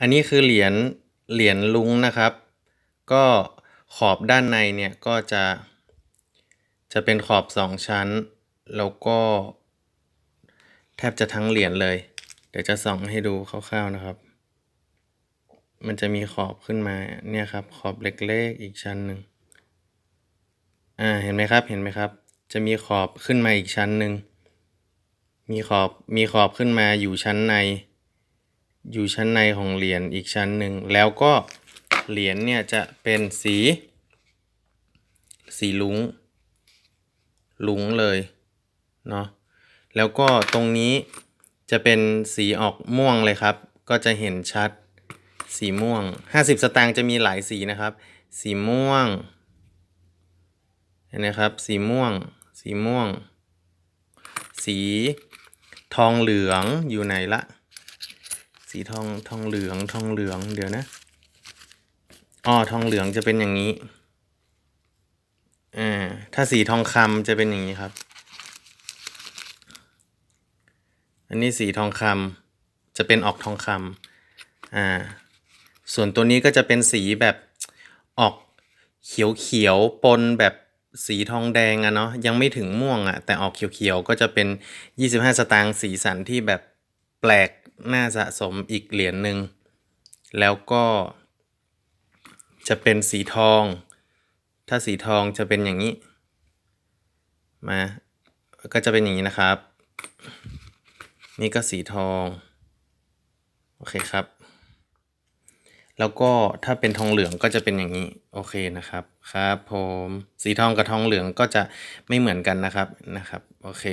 อันนี้คือเหรียญเหรียญลุงนะครับ ก็ขอบด้านในเนี่ยก็จะ จะเป็นขอบสองชั้น แล้วก็แทบจะทั้งเหรียญเลย เดี๋ยวจะส่องให้ดูคร่าวๆนะครับ มันจะมีขอบขึ้นมาเนี่ยครับ ขอบเล็กๆอีกชั้นหนึ่งอ่าเห็นไหมครับเห็นไหมครับ จะมีขอบขึ้นมาอีกชั้นหนึ่งมีขอบมีขอบขึ้นมาอยู่ชั้นใน อยู่ชั้นในของเหรียญอีกชั้นหนึ่ง แล้วก็เหรียญเนี่ยจะเป็นสี สีลุงลุงเลยเนาะแล้วก็ตรงนี้จะเป็นสีออกม่วงเลยครับ ก็จะเห็นชัดสีม่วง 50 สตางค์จะมีหลายสีนะครับ สีม่วงเห็นไหมครับ สีม่วง สีม่วง สีทองเหลืองอยู่ไหนละ สีทองทองเหลืองทองเหลืองเดี๋ยวนะอ๋อทองเหลืองจะเป็นอย่างนี้อ่าถ้าสีทองคำจะเป็นอย่างนี้ครับ อันนี้สีทองคำจะเป็นออกทองคำอ่าส่วนตัวนี้ก็จะเป็นสีแบบออกเขียวเขียวปนแบบสีทองแดงอะเนาะยังไม่ถึงม่วงอะแต่ออกเขียวเขียวๆก็จะเป็น 25 สตางค์สีสันที่แบบแปลก น่าสะสมอีกเหรียญหนึ่งแล้วก็จะเป็นสีทอง ถ้าสีทองจะเป็นอย่างนี้ มา ก็จะเป็นอย่างนี้นะครับ นี่ก็สีทอง โอเคครับ แล้วก็ถ้าเป็นทองเหลืองก็จะเป็นอย่างนี้ โอเคนะครับ ครับผม สีทองกับทองเหลืองก็จะไม่เหมือนกันนะครับ นะครับ โอเค